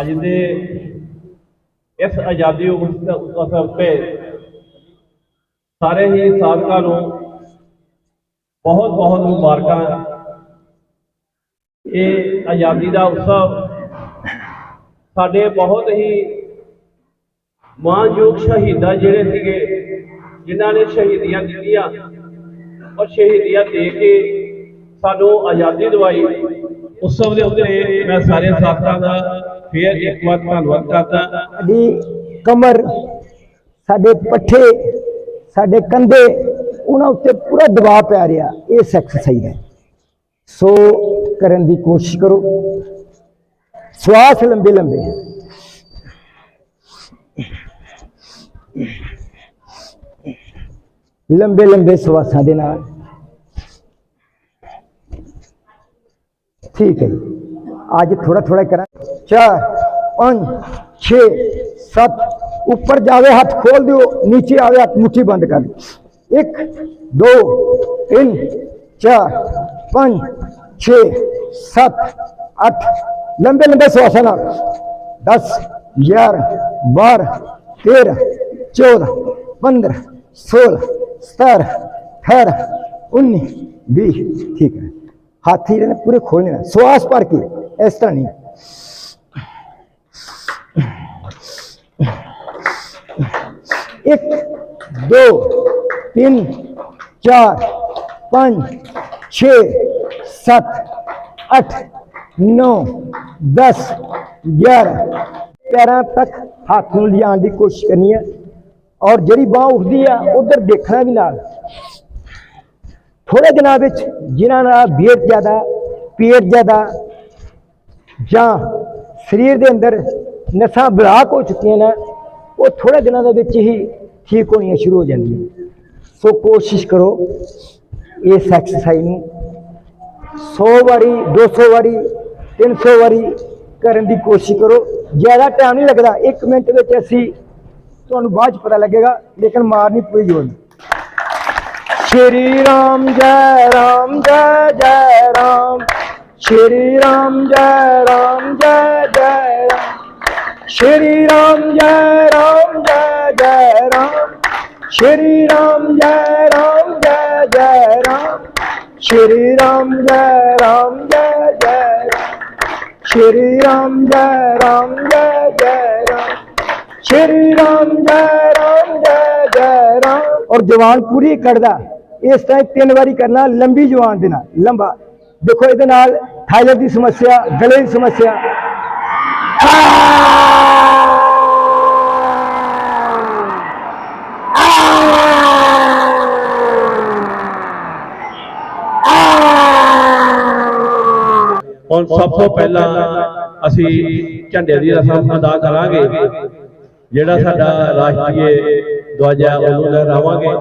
ਅੱਜ ਦੇ ਇਸ ਆਜ਼ਾਦੀ ਉਤਸਵ ਤੇ ਸਾਰੇ ਹੀ ਸਾਧਕਾਂ ਨੂੰ ਬਹੁਤ ਬਹੁਤ ਮੁਬਾਰਕਾਂ। ਇਹ ਆਜ਼ਾਦੀ ਦਾ ਉਤਸਵ ਸਾਡੇ ਬਹੁਤ ਹੀ ਮਾਨਯੋਗ ਸ਼ਹੀਦਾਂ ਜਿਹੜੇ ਸੀਗੇ, ਜਿਨ੍ਹਾਂ ਨੇ ਸ਼ਹੀਦੀਆਂ ਦਿੱਤੀਆਂ ਔਰ ਸ਼ਹੀਦੀਆਂ ਦੇ ਕੇ ਸਾਨੂੰ ਆਜ਼ਾਦੀ ਦਿਵਾਈ। ਉਤਸਵ ਦੇ ਉੱਤੇ ਮੈਂ ਸਾਰੇ ਸਾਥੀਆਂ ਦਾ ਫੇਰ ਇੱਕ ਵਾਰ ਧੰਨਵਾਦ ਕਰਦਾ। ਸਾਡੀ ਕਮਰ, ਸਾਡੇ ਪੱਠੇ, ਸਾਡੇ ਕੰਧੇ, ਉਹਨਾਂ ਉੱਤੇ ਪੂਰਾ ਦਬਾਅ ਪੈ ਰਿਹਾ। ਇਸ ਐਕਸਰਸਾਈਜ਼ ਦਾ ਸੋ ਕਰਨ ਦੀ ਕੋਸ਼ਿਸ਼ ਕਰੋ। ਸਵਾਸ ਲੰਬੇ ਲੰਬੇ ਲੰਬੇ ਲੰਬੇ ਸਵਾਸਾਂ ਦੇ ਨਾਲ। ਠੀਕ ਹੈ ਜੀ। ਅੱਜ ਥੋੜਾ ਥੋੜਾ ਕਰਾਂ चार, पाँच, छ, सत, ऊपर जावे हाथ खोल दियो, नीचे आवे हाथ मुठी बंद कर एक, दो, तीन, चार, पाँच, छ, सात, आठ, लंबे लंबे ना दस, ग्यारह, बारह, तेरह, चौदह, पंद्रह, सोलह, सतारह, अठारह, उन्नीस, बीस, ठीक है। हाथी पूरे खोलने श्वास पार के ऐसा नहीं। एक, दो, तीन, चार, पाँच, छ, सात, आठ, नौ, दस, ग्यारह। पैर तक हाथ में लियान की कोशिश करनी है। और जी बह उठती है उधर देखना भी ना थोड़े दिनों में जिन्होंने वेट ज़्यादा, पेट ज़्यादा जरीर शरीर के अंदर नसा ब्लाक हो चुकी हैं ਉਹ ਥੋੜੇ ਦਿਨਾਂ ਦੇ ਵਿੱਚ ਹੀ ਠੀਕ ਹੋਣੀਆਂ ਸ਼ੁਰੂ ਹੋ ਜਾਂਦੀਆਂ। ਸੋ ਕੋਸ਼ਿਸ਼ ਕਰੋ ਇਸ ਐਕਸਰਸਾਈਜ਼ ਨੂੰ 100 ਵਾਰੀ 200 ਵਾਰੀ 300 ਵਾਰੀ ਕਰਨ ਦੀ ਕੋਸ਼ਿਸ਼ ਕਰੋ। ਜ਼ਿਆਦਾ ਟਾਈਮ ਨਹੀਂ ਲੱਗਦਾ। 1 ਮਿੰਟ ਵਿੱਚ ਅਸੀਂ ਤੁਹਾਨੂੰ ਬਾਅਦ ਚ ਪਤਾ ਲੱਗੇਗਾ, ਲੇਕਿਨ ਮਾਰਨੀ ਪੂਰੀ ਜ਼ੋਰ ਨਾਲ। ਸ਼੍ਰੀ ਰਾਮ ਜੈ ਰਾਮ, ਜੈ ਜੈ ਰਾਮ। ਸ਼੍ਰੀ ਰਾਮ ਜੈ ਰਾਮ, ਜੈ ਜੈ ਰਾਮ। ਸ਼੍ਰੀ ਰਾਮ ਜੈ ਰਾਮ ਜੈ ਜੈ ਰਾਮ ਸ਼੍ਰੀ ਰਾਮ ਜੈ ਰਾਮ ਜੈ ਜੈ ਰਾਮ ਸ਼੍ਰੀ ਰਾਮ ਜੈ ਰਾਮ ਜੈ ਜੈ ਰਾਮ ਸ਼੍ਰੀ ਰਾਮ ਜੈ ਰਾਮ ਜੈ ਜੈ ਰਾਮ ਸ਼੍ਰੀ ਰਾਮ ਜੈ ਰਾਮ ਜੈ ਜੈ ਰਾਮ ਔਰ ਜਵਾਨ ਪੂਰੀ ਕੱਢਦਾ ਇਸ ਤਰ੍ਹਾਂ ਤਿੰਨ ਵਾਰੀ ਕਰਨਾ ਲੰਬੀ ਜਵਾਨ ਦੇ ਨਾਲ ਲੰਬਾ ਦੇਖੋ ਇਹਦੇ ਨਾਲ ਥਾਇਰਾਇਡ ਦੀ ਸਮੱਸਿਆ ਗਲੇ ਦੀ ਸਮੱਸਿਆ ਹੁਣ ਸਭ ਤੋਂ ਪਹਿਲਾਂ ਅਸੀਂ ਝੰਡੇ ਦੀ ਰਸਮ ਅਦਾ ਕਰਾਂਗੇ। ਜਿਹੜਾ ਸਾਡਾ ਰਾਸ਼ਟਰੀ ਦਵਾਜਾ ਉਹਨੂੰ ਲਹਿਰਾਵਾਂਗੇ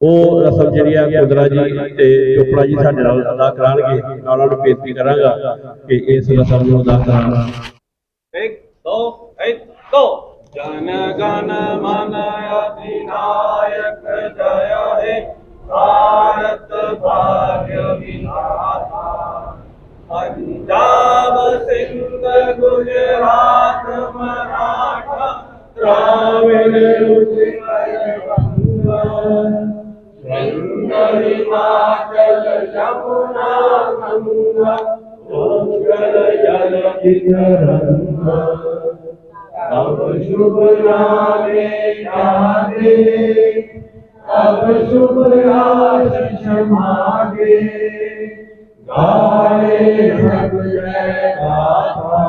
ਉਹ ਰਸਮ ਜਿਹੜੀ ਆ ਕੁਦਰਾ ਜੀ ਤੇ ਚੋਪੜਾ ਜੀ ਸਾਡੇ ਨਾਲ ਅਦਾ ਕਰਾਣਗੇ। ਨਾਲ ਨਾਲ ਬੇਨਤੀ ਕਰਾਂਗਾ ਕਿ ਇਸ ਰਸਮ ਨੂੰ ਅਦਾ ਕਰਾਣਾ 1 2 1 2 ਜਨ ਗਨ ਮਨ ਅਧਿਨਾਇਕ ਜਯ ਹੈ। ਭਾਰਤ ਭਾਗਯ ਵਿਨਾਤਾ पंजाब सिंध गुजरात मराठा द्राविड गंगा गंगा हिमाचल यमुना गंगा उत्कल जल तरंगा अब शुभ नामे जागे, अब शुभ आशीष मागे गाए सब जय गाथा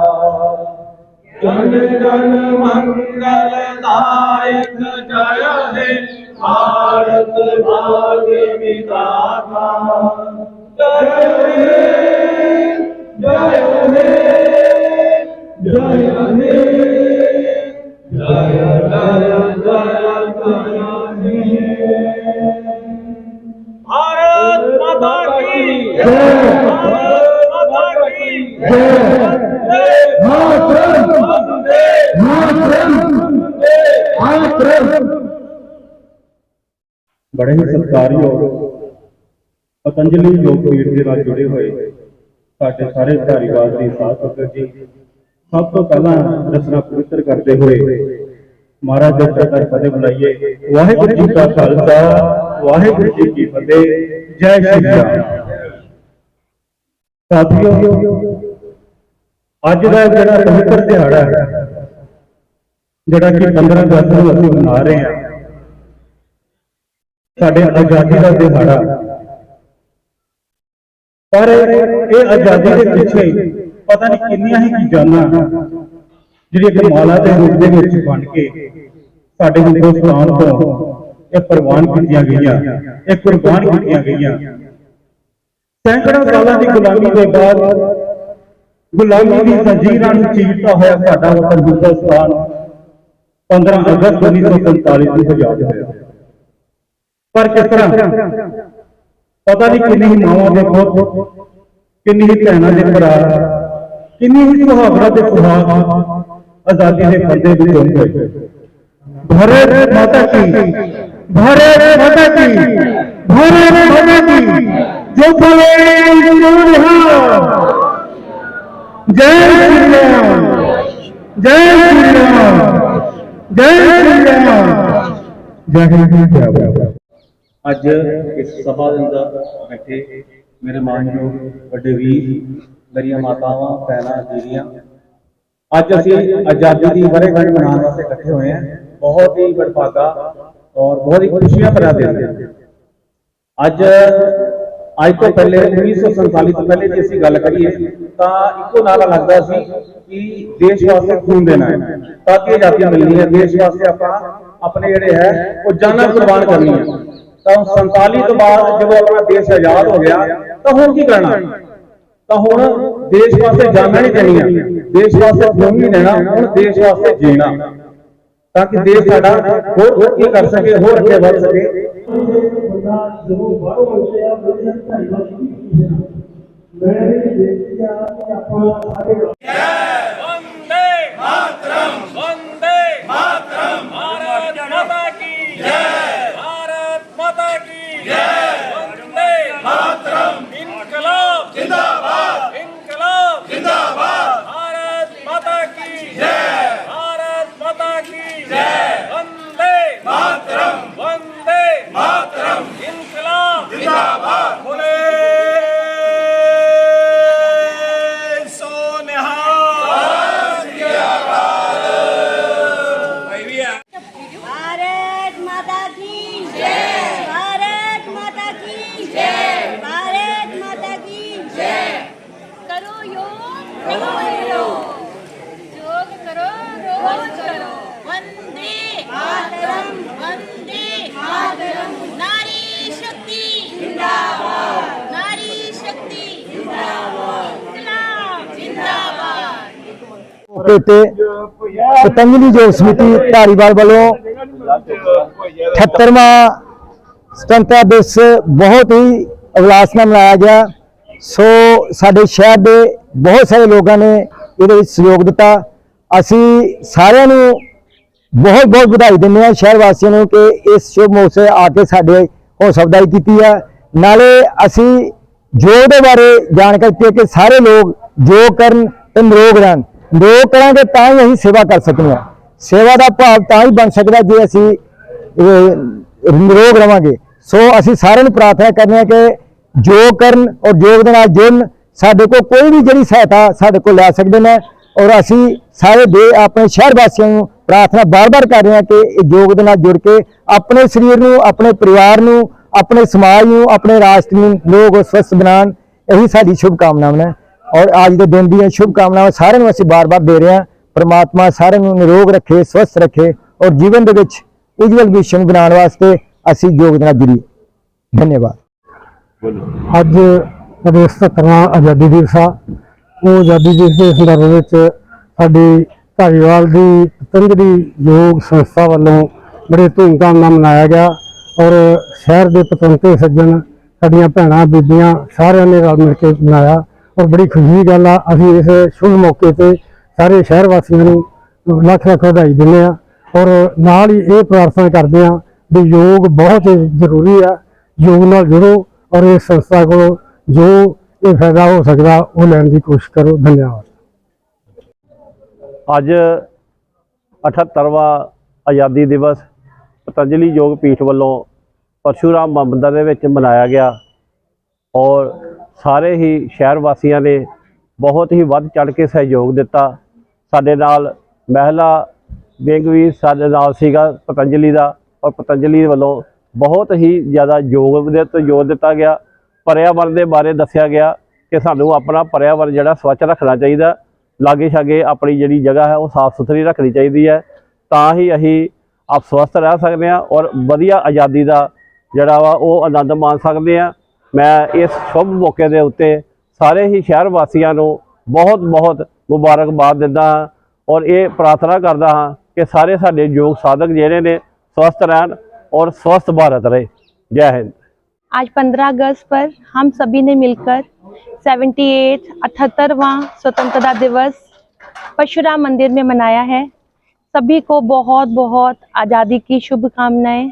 जन जन मंगल दायक जय हे भारत भाग्य विधाता जय हे जय हे जय हे जय जय जय जय हे भारत माता की जय भारत माता की जय मातरम! वंदे मातरम! वंदे ਬੜੇ ਹੀ ਸਤਿਕਾਰਯੋਗ ਪਤੰਜਲੀ ਯੋਗ ਪੀੜ ਦੇ ਨਾਲ ਜੁੜੇ ਹੋਏ ਸਾਡੇ ਸਾਰੇ ਧਾਰੀਵਾਲ ਦੀ ਸਾਧ ਸੰਗਤ ਜੀ ਸਭ ਤੋਂ ਪਹਿਲਾਂ ਰਸਨਾ ਪਵਿੱਤਰ ਕਰਦੇ ਹੋਏ ਮਹਾਰਾਜ ਦੇ ਚਰਨਾਂ 'ਚ ਫਤਿਹ ਬੁਲਾਈਏ ਵਾਹਿਗੁਰੂ ਜੀ ਕਾ ਖਾਲਸਾ ਵਾਹਿਗੁਰੂ ਜੀ ਕੀ ਫਤਿਹ ਜੈ ਸ਼੍ਰੀ ਰਾਮ ਸਾਥੀਓ, ਅੱਜ ਦਾ ਜਿਹੜਾ ਪਵਿੱਤਰ ਦਿਹਾੜਾ ਹੈ, ਜਿਹੜਾ ਕਿ 15 ਅਗਸਤ ਨੂੰ ਅਸੀਂ ਮਨਾ ਰਹੇ ਹਾਂ, ਸਾਡੇ ਆਜ਼ਾਦੀ ਦਾ ਦਿਹਾੜਾ। ਪਰ ਇਹ ਆਜ਼ਾਦੀ ਦੇ ਪਿੱਛੇ ਪਤਾ ਨਹੀਂ ਕਿੰਨੀਆਂ ਹੀ ਜਾਨਾਂ ਜਿਹੜੀਆਂ ਕਿ ਮਾਲਾ ਦੇ ਰੂਪ ਦੇ ਵਿੱਚ ਬਣ ਕੇ ਸਾਡੇ ਹਿੰਦੁਸਤਾਨ ਤੋਂ ਇਹ ਪ੍ਰਵਾਨ ਕੀਤੀਆਂ ਗਈਆਂ, ਇਹ ਕੁਰਬਾਨ ਕੀਤੀਆਂ ਗਈਆਂ। ਸੈਂਕੜਾਂ ਸਾਲਾਂ ਦੀ ਗੁਲਾਮੀ ਦੇ ਬਾਅਦ ਗੁਲਾਮੀ ਦੀ ਜ਼ੰਜੀਰਾਂ ਨੂੰ ਚੀਰਦਾ ਹੋਇਆ ਸਾਡਾ ਵਤਨ ਹਿੰਦੁਸਤਾਨ 15 ਅਗਸਤ 1947 ਨੂੰ ਆਜ਼ਾਦ ਹੋਇਆ ਪਰ ਕਿਸ ਤਰ੍ਹਾਂ ਪਤਾ ਨਹੀਂ ਕਿੰਨੀ ਹੀ ਮਾਵਾਂ ਦੇ ਪੁੱਤ ਕਿੰਨੀ ਹੀ ਭੈਣਾਂ ਦੇ ਭਰਾ ਕਿੰਨੀ ਹੀ ਸੁਹਾਗਰਾ ਦੇ ਸੁਹਾਗ ਆਜ਼ਾਦੀ ਦੇ ਫੰਦੇ ਵਿੱਚ ਗੁੰਮ ਗਏ ਭਾਰਤ ਮਾਤਾ ਕੀ ਭਾਰਤ ਮਾਤਾ ਕੀ ਭਾਰਤ ਮਾਤਾ ਕੀ ਜੋ ਬੋਲੇ ਜੋ ਰਿਹਾ ਜੈ ਸ਼੍ਰੀ ਰਾਮ ਜੈ ਸ਼੍ਰੀ ਰਾਮ ਜੈ ਸ਼੍ਰੀ ਰਾਮ ਜੈ ਹਿੰਦ ਜੈ ਭਾਰਤ ਅੱਜ ਇਸ ਸਭਾ ਦੇ ਅੰਦਰ ਬੈਠੇ ਮੇਰੇ ਮਾਨਯੋਗ ਵੱਡੇ ਵੀਰ ਮੇਰੀਆਂ ਮਾਤਾਵਾਂ ਭੈਣਾਂ ਜੀਰੀਆਂ ਅੱਜ ਅਸੀਂ ਆਜ਼ਾਦੀ ਦੀ ਵਰ੍ਹੇਗੰਢ ਮਨਾਉਣ ਵਾਸਤੇ ਇਕੱਠੇ ਹੋਏ ਹਾਂ ਬਹੁਤ ਹੀ ਵਡਭਾਗਾ ਔਰ ਬਹੁਤ ਹੀ ਖੁਸ਼ੀਆਂ ਭਰਿਆ ਦਿਨ ਹੈ ਅੱਜ ਅੱਜ ਤੋਂ ਪਹਿਲੇ 1947 ਤੋਂ ਪਹਿਲੇ ਜੇ ਅਸੀਂ ਗੱਲ ਕਰੀਏ ਤਾਂ ਇੱਕੋ ਨਾਰਾ ਲੱਗਦਾ ਸੀ ਕਿ ਦੇਸ਼ ਵਾਸਤੇ ਖੂਨ ਦੇਣਾ ਹੈ ਤਾਂ ਕਿ ਆਜ਼ਾਦੀ ਮਿਲਣੀ ਹੈ ਦੇਸ਼ ਵਾਸਤੇ ਆਪਾਂ ਆਪਣੇ ਜਿਹੜੇ ਹੈ ਉਹ ਜਾਨਾਂ ਕੁਰਬਾਨ ਕਰਨੀਆਂ ਤਾਂ 47 ਤੋਂ ਬਾਅਦ ਜਦੋਂ ਆਪਣਾ ਦੇਸ਼ ਆਜ਼ਾਦ ਹੋ ਗਿਆ ਤਾਂ ਹੁਣ ਕੀ ਕਰਨਾ ਤਾਂ ਹੁਣ ਦੇਸ਼ ਵਾਸਤੇ ਜਾਨਾਂ ਨਹੀਂ ਦੇਣੀਆਂ ਦੇਸ਼ ਵਾਸਤੇ ਖੂਨ ਨਹੀਂ ਦੇਣਾ ਹੁਣ ਦੇਸ਼ ਵਾਸਤੇ ਜੀਣਾ ਤਾਂ ਕਿ ਦੇਸ਼ ਸਾਡਾ ਹੋਰ ਹੋਰ ਕੀ ਕਰ ਸਕੇ ਹੋਰ ਅੱਗੇ ਵਧ ਸਕੇ ਬੰਦਾ ਜਦੋਂ ਬਾਹਰੋਂ ਆਉਂਦੇ ਜਿਹੜਾ ਭਾਈ ਵਾਲੀ ਮੈਂ ਇਹ ਦੇਖਿਆ ਕਿ ਆਪਾਂ ਸਾਰੇ ਮੌਕੇ ਤੇ ਪਤੰਜਲੀ ਯੋਗ ਸਮਿਤੀ ਧਾਰੀਵਾਲ ਵੱਲੋਂ 78ਵਾਂ ਸੁਤੰਤਰਤਾ ਦਿਵਸ ਬਹੁਤ ਹੀ ਉਲਾਸ ਨਾਲ ਮਨਾਇਆ ਗਿਆ। ਸੋ ਸਾਡੇ ਸ਼ਹਿਰ ਦੇ ਬਹੁਤ ਸਾਰੇ ਲੋਕਾਂ ਨੇ ਇਹਦੇ ਵਿੱਚ ਸਹਿਯੋਗ ਦਿੱਤਾ। ਅਸੀਂ ਸਾਰਿਆਂ ਨੂੰ ਬਹੁਤ ਬਹੁਤ ਵਧਾਈ ਦਿੰਦੇ ਹਾਂ ਸ਼ਹਿਰ ਵਾਸੀਆਂ ਨੂੰ ਕਿ ਇਸ ਸ਼ੁਭ ਮੌਕੇ ਆ ਕੇ ਸਾਡੇ ਹੌਸਲਾ ਅਫਜ਼ਾਈ ਕੀਤੀ ਹੈ। ਨਾਲੇ ਅਸੀਂ ਯੋਗ ਦੇ ਬਾਰੇ ਜਾਣਕਾਰੀ ਦਿੱਤੀ ਕਿ ਸਾਰੇ ਲੋਕ ਯੋਗ ਕਰਨ ਤੇ ਨਿਰੋਗ ਰਹਿਣ। ਨਿਰੋਗ ਕਰਾਂਗੇ ਤਾਂ ਹੀ ਅਸੀਂ ਸੇਵਾ ਕਰ ਸਕਦੇ ਹਾਂ। ਸੇਵਾ ਦਾ ਭਾਵ ਤਾਂ ਹੀ ਬਣ ਸਕਦਾ ਜੇ ਅਸੀਂ ਇਹ ਨਿਰੋਗ ਰਵਾਂਗੇ। ਸੋ ਅਸੀਂ ਸਾਰਿਆਂ ਨੂੰ ਪ੍ਰਾਰਥਨਾ ਕਰਨੀ ਹਾਂ ਕਿ ਯੋਗ ਕਰਨ ਔਰ ਯੋਗ ਦੇ ਨਾਲ ਜੁੜਨ ਸਾਡੇ ਕੋਲ ਕੋਈ ਵੀ ਜਿਹੜੀ ਸਹਾਇਤਾ ਸਾਡੇ ਕੋਲ ਲੈ ਸਕਦੇ ਨੇ ਔਰ ਅਸੀਂ ਸਾਰੇ ਦੇ ਆਪਣੇ ਸ਼ਹਿਰ ਵਾਸੀਆਂ ਨੂੰ ਪ੍ਰਾਰਥਨਾ ਬਾਰ-ਬਾਰ ਕਰ ਰਹੇ ਹਾਂ ਕਿ ਇਹ ਯੋਗ ਦੇ ਨਾਲ ਜੁੜ ਕੇ ਆਪਣੇ ਸਰੀਰ ਨੂੰ, ਆਪਣੇ ਪਰਿਵਾਰ ਨੂੰ, ਆਪਣੇ ਸਮਾਜ ਨੂੰ, ਆਪਣੇ ਰਾਸ਼ਟਰ ਨੂੰ ਲੋਕ ਸਵਸਥ ਬਣਾਉਣ। ਇਹੀ ਸਾਡੀ ਸ਼ੁਭ ਕਾਮਨਾਵਾਂ ਨੇ। ਔਰ ਅੱਜ ਦੇ ਦਿਨ ਦੀਆਂ ਸ਼ੁਭ ਕਾਮਨਾਵਾਂ ਸਾਰਿਆਂ ਨੂੰ ਅਸੀਂ ਬਾਰ-ਬਾਰ ਦੇ ਰਹੇ ਹਾਂ। ਪ੍ਰਮਾਤਮਾ ਸਾਰਿਆਂ ਨੂੰ ਨਿਰੋਗ ਰੱਖੇ ਸਵਸਥ ਰੱਖੇ ਔਰ ਜੀਵਨ ਦੇ ਵਿੱਚ ਉਜਵਲ ਵਿਸ਼ਨ ਬਣਾਉਣ ਵਾਸਤੇ ਅਸੀਂ ਯੋਗ ਦੇ ਨਾਲ ਜੁੜੀਏ ਧੰਨਵਾਦ ਅੱਜ ਸਾਡੇ 77ਵਾਂ ਆਜ਼ਾਦੀ ਦਿਵਸ ਆ। ਉਹ ਆਜ਼ਾਦੀ ਦਿਵਸ ਦੇ ਸੰਦਰਭ ਵਿੱਚ ਸਾਡੀ ਧਾਰੀਵਾਲ ਦੀ ਪਤੰਜਲੀ ਯੋਗ ਸੰਸਥਾ ਵੱਲੋਂ ਬੜੇ ਧੂਮਧਾਮ ਨਾਲ ਮਨਾਇਆ ਗਿਆ ਔਰ ਸ਼ਹਿਰ ਦੇ ਪਤਵੰਤੇ ਸੱਜਣ ਸਾਡੀਆਂ ਭੈਣਾਂ ਬੀਬੀਆਂ ਸਾਰਿਆਂ ਨੇ ਰਲ ਮਿਲ ਕੇ ਮਨਾਇਆ। ਔਰ ਬੜੀ ਖੁਸ਼ੀ ਦੀ ਗੱਲ ਆ, ਅਸੀਂ ਇਸ ਸ਼ੁਭ ਮੌਕੇ ਤੇ ਸਾਰੇ ਸ਼ਹਿਰ ਵਾਸੀਆਂ ਨੂੰ ਲੱਖ ਲੱਖ ਵਧਾਈ ਦਿੰਦੇ ਆ ਔਰ ਨਾਲ ਹੀ ਇਹ ਪ੍ਰਾਰਥਨਾ ਕਰਦੇ ਆ ਵੀ ਯੋਗ ਬਹੁਤ ਜ਼ਰੂਰੀ ਆ, ਯੋਗ ਨਾਲ ਜੁੜੋ ਔਰ ਇਸ ਸੰਸਥਾ ਕੋਲ ਜੋ ਇਹ ਫਾਇਦਾ ਹੋ ਸਕਦਾ, ਉਹ ਲੈਣ ਦੀ ਕੋਸ਼ਿਸ਼ ਕਰੋ। ਧੰਨਵਾਦ। ਅੱਜ 78ਵਾਂ ਆਜ਼ਾਦੀ ਦਿਵਸ ਪਤੰਜਲੀ ਯੋਗ ਪੀਠ ਵੱਲੋਂ ਪਰਸ਼ੂਰਾਮ ਮੰਦਿਰ ਦੇ ਵਿੱਚ ਮਨਾਇਆ ਗਿਆ ਔਰ ਸਾਰੇ ਹੀ ਸ਼ਹਿਰ ਵਾਸੀਆਂ ਨੇ ਬਹੁਤ ਹੀ ਵੱਧ ਚੜ ਕੇ ਸਹਿਯੋਗ ਦਿੱਤਾ। ਸਾਡੇ ਨਾਲ ਮਹਿਲਾ ਵਿੰਗ ਵੀ ਸਾਡੇ ਨਾਲ ਸੀਗਾ ਪਤੰਜਲੀ ਦਾ ਔਰ ਪਤੰਜਲੀ ਵੱਲੋਂ ਬਹੁਤ ਹੀ ਜ਼ਿਆਦਾ ਯੋਗ ਦੇ ਉੱਤੇ ਜ਼ੋਰ ਦਿੱਤਾ ਗਿਆ। ਪਰਿਆਵਰਨ ਦੇ ਬਾਰੇ ਦੱਸਿਆ ਗਿਆ ਕਿ ਸਾਨੂੰ ਆਪਣਾ ਪਰਿਆਵਰਨ ਜਿਹੜਾ ਸਵੱਛ ਰੱਖਣਾ ਚਾਹੀਦਾ। ਲਾਗੇ ਛਾਗੇ ਆਪਣੀ ਜਿਹੜੀ ਜਗ੍ਹਾ ਹੈ ਉਹ ਸਾਫ਼ ਸੁਥਰੀ ਰੱਖਣੀ ਚਾਹੀਦੀ ਹੈ। ਤਾਂ ਹੀ ਅਸੀਂ ਆਪ ਸਵਸਥ ਰਹਿ ਸਕਦੇ ਹਾਂ ਔਰ ਵਧੀਆ ਆਜ਼ਾਦੀ ਦਾ ਜਿਹੜਾ ਵਾ ਉਹ ਆਨੰਦ ਮਾਣ ਸਕਦੇ ਹਾਂ। ਮੈਂ ਇਸ ਸ਼ੁਭ ਮੌਕੇ ਦੇ ਉੱਤੇ ਸਾਰੇ ਹੀ ਸ਼ਹਿਰ ਵਾਸੀਆਂ ਨੂੰ ਬਹੁਤ ਬਹੁਤ ਮੁਬਾਰਕਬਾਦ ਦਿੰਦਾ ਹਾਂ ਔਰ ਇਹ ਪ੍ਰਾਰਥਨਾ ਕਰਦਾ ਹਾਂ ਕਿ ਸਾਰੇ ਸਾਡੇ ਯੋਗ ਸਾਧਕ ਜਿਹੜੇ ਨੇ ਸਵਸਥ ਰਹਿਣ ਔਰ ਸਵਸਥ ਭਾਰਤ ਰਹੇ ਜੈ ਹਿੰਦ आज 15 अगस्त पर हम सभी ने मिलकर 78 अठहत्तरवां स्वतंत्रता दिवस परशुराम मंदिर में मनाया है सभी को बहुत बहुत आज़ादी की शुभकामनाएं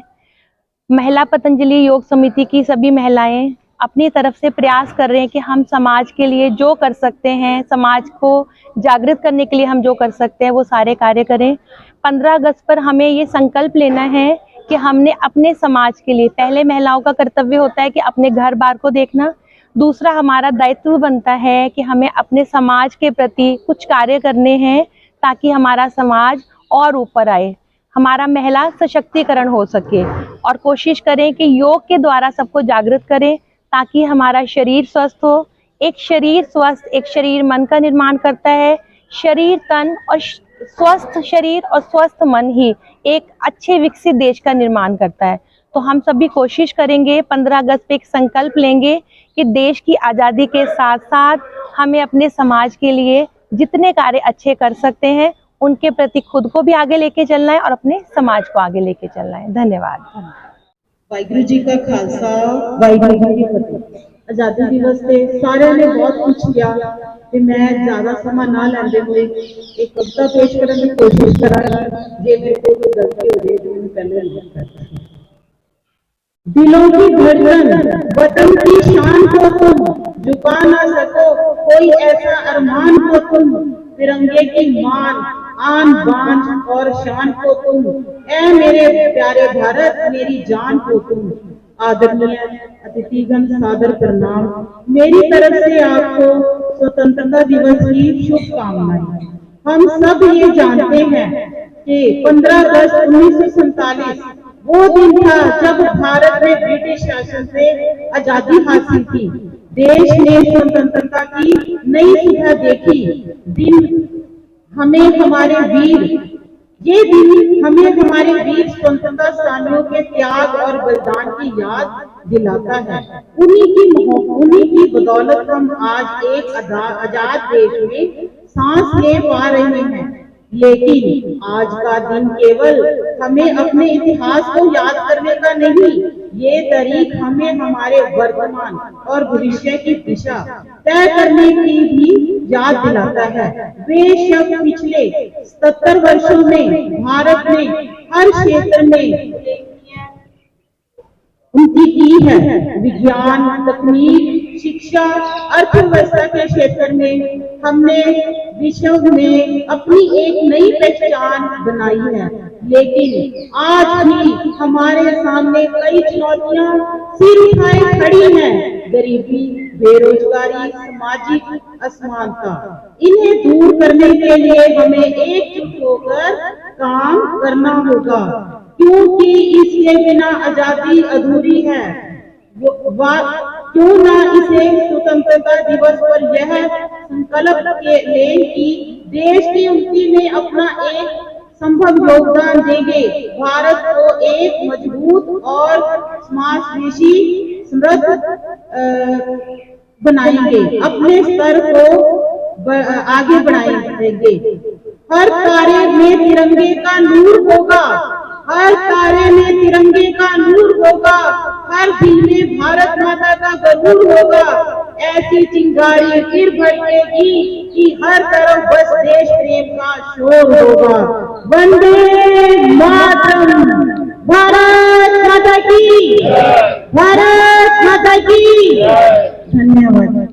महिला पतंजलि योग समिति की सभी महिलाएं अपनी तरफ़ से प्रयास कर रहे हैं कि हम समाज के लिए जो कर सकते हैं, समाज को जागृत करने के लिए हम जो कर सकते हैं, वो सारे कार्य करें। 15 अगस्त पर हमें ये संकल्प लेना है कि हमने अपने समाज के लिए, पहले महिलाओं का कर्तव्य होता है कि अपने घर बार को देखना। दूसरा, हमारा दायित्व बनता है कि हमें अपने समाज के प्रति कुछ कार्य करने हैं ताकि हमारा समाज और ऊपर आए, हमारा महिला सशक्तिकरण हो सके। और कोशिश करें कि योग के द्वारा सबको जागृत करें ताकि हमारा शरीर स्वस्थ हो। एक शरीर स्वस्थ, एक शरीर मन का निर्माण करता है। शरीर तन और स्वस्थ शरीर और स्वस्थ मन ही एक अच्छे विकसित देश का निर्माण करता है। तो हम सभी कोशिश करेंगे 15 अगस्त पे एक संकल्प लेंगे कि देश की आज़ादी के साथ साथ हमें अपने समाज के लिए जितने कार्य अच्छे कर सकते हैं, उनके प्रति खुद को भी आगे लेके चलना है और अपने समाज को आगे लेके चलना है। धन्यवाद। ਵਾਹਿਗੁਰੂ ਜੀ ਕਾ ਖਾਲਸਾ ਵਾਹਿਗੁਰੂ ਜੀ ਕੀ ਫਤਿਹ ਆਜ਼ਾਦੀ ਦਿਵਸ ਤੇ ਸਾਰਿਆਂ ਨੇ ਬਹੁਤ ਕੁਝ ਕਿਹਾ ਤੇ ਮੈਂ ਜ਼ਿਆਦਾ ਸਮਾਂ ਨਾ ਲੈਂਦੇ ਹੋਏ ਇੱਕ ਕਵਿਤਾ ਪੇਸ਼ ਕਰਨ ਦੀ ਕੋਸ਼ਿਸ਼ ਕਰਾਂਗੀ ਜੇ ਮੇਰੇ ਕੋਲ ਕੋਈ ਗਲਤੀ ਹੋ ਜਾਏ ਤਾਂ ਮੈਨੂੰ ਪਹਿਲੇ ਅੰਦਰ ਕਰ दिलों की धड़कन वतन की शान को तुम झुका ना सको कोई ऐसा अरमान को तुम तिरंगे की मान आन, बान और शान को तुम। ऐ मेरे प्यारे भारत, मेरी जान को तुम। आदरणीय अतिथिगण, सादर प्रणाम। मेरी तरफ़ से आपको स्वतंत्रता दिवस की शुभकामनाएँ। हम सब ये जानते हैं कि 15 अगस्त उन्नीस वो दिन था जब भारत ने ब्रिटिश शासन से आज़ादी हासिल की। देश ने स्वतंत्रता की नई सुबह देखी। दिन हमें हमारे वीर, ये दिन हमें हमारे वीर स्वतंत्रता सेनानियों के त्याग और बलिदान की याद दिलाता है। उन्हीं की उन्हीं की बदौलत हम आज एक आज़ाद देश में सांस ले पा रहे हैं। लेकिन आज का दिन केवल हमें अपने इतिहास को याद करने का नहीं ये तारीख हमें हमारे वर्तमान और भविष्य की दिशा तय करने की भी याद दिलाता है। बेशक पिछले सत्तर वर्षों में भारत ने हर क्षेत्र में उनकी की है। विज्ञान, तकनीक, शिक्षा, अर्थव्यवस्था के क्षेत्र में हमने विश्व में अपनी एक नई पहचान बनाई है। लेकिन आज भी हमारे सामने कई चुनौतियाँ सिर उठाए खड़ी हैं। गरीबी, बेरोजगारी, सामाजिक असमानता, इन्हें दूर करने के लिए हमें एकजुट होकर काम करना होगा, क्योंकि इसके बिना आज़ादी अधूरी है। क्यों ना इसे स्वतंत्रता दिवस पर यह संकल्प ले कि देश की उन्नति में अपना एक संभव योगदान देंगे। भारत को एक मज़बूत और समावेशी समृद्ध बनाएँगे। अपने स्तर को आगे बढ़ाएँगे। हर कार्य में तिरंगे का नूर होगा। हर कार्य में तिरंगे का नूर होगा। हर दिल में भारत माता का गरूर होगा। ऐसी चिंगारी फिर भड़केगी कि हर तरफ़ बस देश प्रेम का शोर होगा। वंदे मातरम। भारत माता की भारत माता की धन्यवाद।